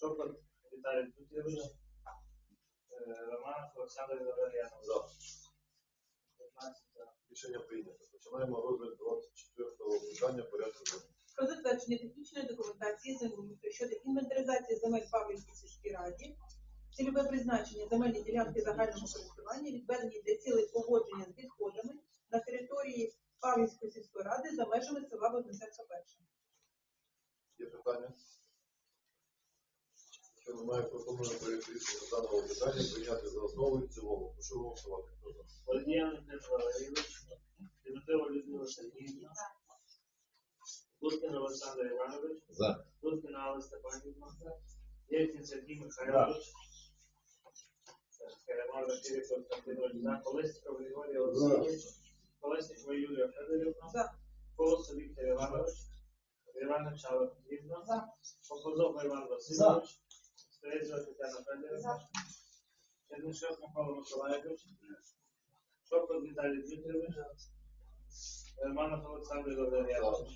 Шопот Віталій е, Романов Олександр Валеріанович. За. 15. Рішення прийнято. Починаємо розгляд 24-го питання порядку денного. про затвердження технічної документації землеустрою щодо інвентаризації земель Павлівській сільській раді, цільове призначення земельні ділянки загального користування, відведені для цілей погодження з відходами на території Павлівської сільської ради за межами села Вознесенська питання? Якщо немає, пропоную проєкт рішення даного питання прийняти за основу і в цілому. Прошу голосувати. Хто за? Володіян Дмитро Валерійович, Тимофеєва Людмила Сергіївна, Луткин Олександр Іванович, За. Луткина Алла Степанівна, Євкін Сергій Михайлович, Керемар Василій Константинович, за Колесников Григорій Олексійович, Колесникова Юлія Федорівна, За. Колос Віктор Іванович, Іванович Алла Петрівна, За. Попозов Іван Васильович, Стрельцева Тетяна Федорівна, Чернишев Микола Миколаївич, Шопот Віталій Дмитрович, Романов Олександр Валерійович,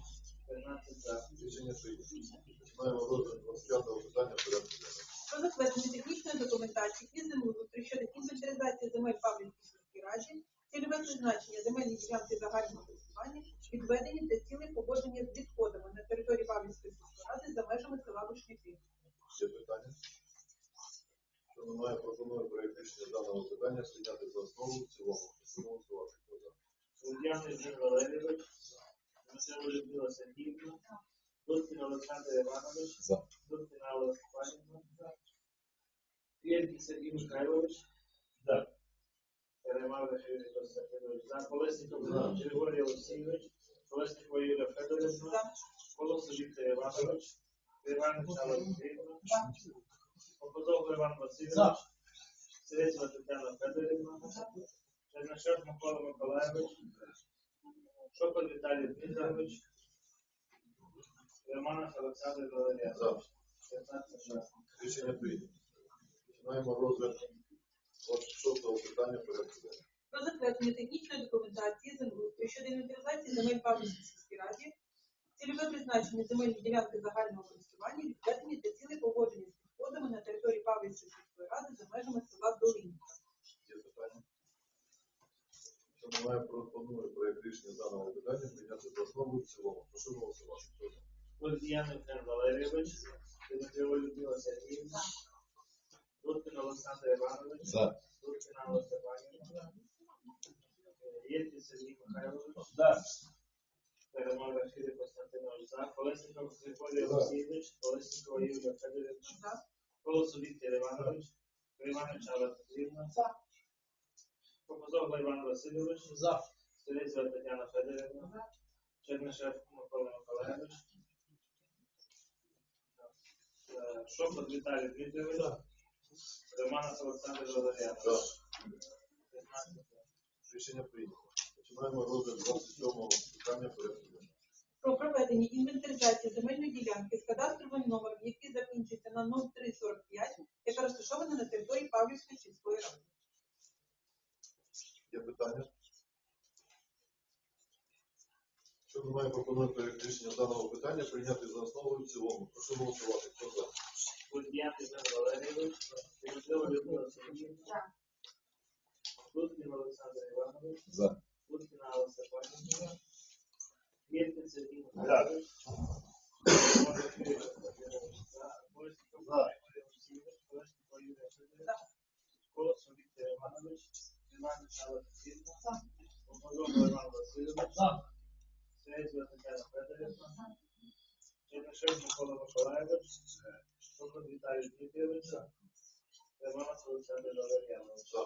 15 за. Рішення прийнято. Починаємо розгляд 25-го питання порядку денного. Про затвердження технічної документації із землеустрою щодо інвентаризації земель Павлівській сільській раді, цільове призначення земельні ділянки загального користування, відведені для цілей погодження з відходами на території Павлівської сільської ради за межами села Вишняків. Є питання? Якщо немає, пропоную проєкт рішення даного питання прийняти за основу і в цілому. Прошу голосувати. Хто за? Суддяний Жир Валерійович, Мисева Сергіївна, Луткін Олександр Іванович, За. Луткіна Алла Степанівна, Євкін Сергій Михайлович, Керемар Василій Константинович, за Колесников Григорій Олексійович, Колесникова Юлія Федорівна, За. Колос Віктор Іванович, Алла Петрівна, Попозов Іван Васильович, Стрельцева Тетяна Федорівна, Чернишев Микола Миколаївич, Шопот Віталій Дмитрович, Романов Олександр. 15 за. Рішення прийнято. Починаємо розгляд 26-го питання порядку. Про затвердження технічної документації землеустрою щодо інвентаризації земель Павлівській сільській раді, цільове призначення земельні ділянки загального користування, відведені для цілей погодження з відходами на території Павлівської сільської ради за межами села Долинка. Є питання? Якщо немає, пропоную проєкт рішення даного питання прийняти за основу і в цілому. Прошу голосувати. Хто за? Лук'ян Євген Валерійович, Дмитрова Людмила Сергіївна, Луткін Олександр Іванович, За. Луткіна Алла Степанівна, Євкін Сергій Михайлович, Перемога Василій Константинович, за Колесников Григорій. Олексійович, Колесникова Юлія Федорівна. Колосу Віктор Іванович, Іванович Алла Петрівна. Попозов Іван Васильович. Стрельцева Тетяна Федорівна, Чернишев Микола Миколаївич, Шопот Віталій Дмитрович, Романов Олександр Валерійович. За. 15 за. Рішення прийнято. Починаємо розгляд 27-го питання порядку. Про проведення інвентаризації земельної ділянки з кадастровим номером, який закінчується на 0345, яка розташована на території Павлівської сільської ради. Є питання? Якщо немає, пропоную проєкт рішення даного питання прийняти за основу і в цілому. Прошу голосувати. Хто за? Луткін Олександр Іванович, За. Луткіна Алла Степанівна, Євкін Сергій Михайлович, Перемога Василій Константинович, за Колесников Григорій Олексійович, Колесникова Юлія Федорівна, Колос Віктор Іванович, Іванович. Алла Петрівна, Попозов Іван Васильович, Стрельцева Тетяна Федорівна, Чернишев Микола Миколаївич, Шопот Віталій Дмитрович, Романов Олександр Валерійович. За.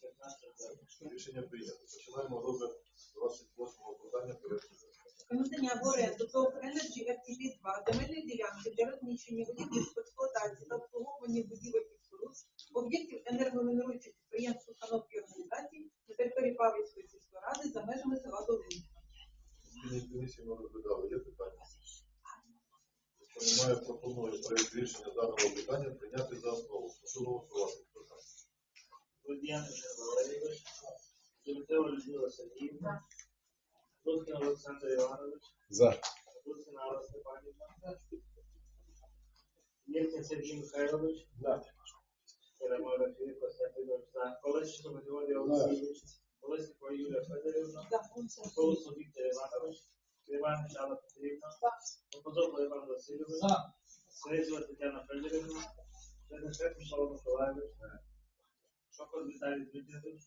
15 за. Рішення прийнято. Починаємо розгляд 28-го питання порядку денного. Про надання в оренду ТОВ Energy FTP 2 земельної ділянки для розміщення будівництва експлуатації та обслуговування будівель і споруд, об'єктів енергогенеруючих підприємств, установ і організацій на території Павлівської сільської ради за межами села Долинка. Спільні комісії ми розглядали. Є питання? Якщо пропоную проєкт рішення даного питання прийняти за основу. Прошу голосувати. Євген Валерійович, Дмитрова Людмила Сергіївна, Луцький Олександр Іванович, За. Луцькина Алла Степанівна, Євген Сергій Михайлович, За. Перемога Філіп Костянтинович, за. Колесников Григорій Олексійович, Колесникова Юлія Федорівна. Колесов Віктор Іванович, Петрівна, Іван Васильович, Серезова Тетяна Федорівна, Чернишев Микола Миколаївич, Шокор Віталій Дмитрович,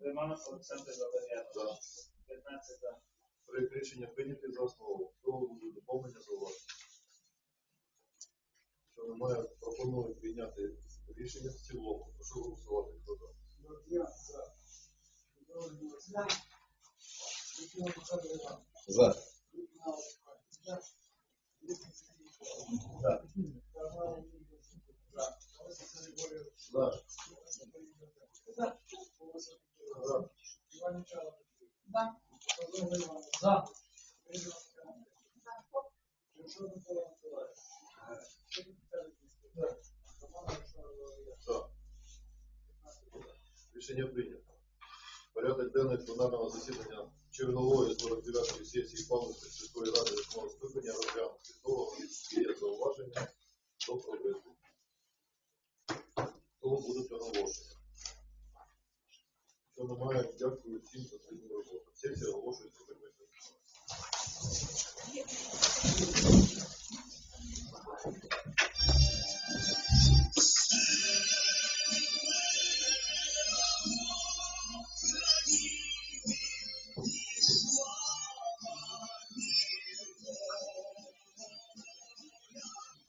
Романов Олександр Валеріанович, 15 за. Проект рішення прийнятий за основу. Хто буде доповнення зауваження? Що немає, пропоную прийняти рішення в цілому. Прошу голосувати. Хто за? За. За. За. За. За. За. За. Рішення прийнято. Порядок денний пленарного засідання чергової 49-ї сесії Павловської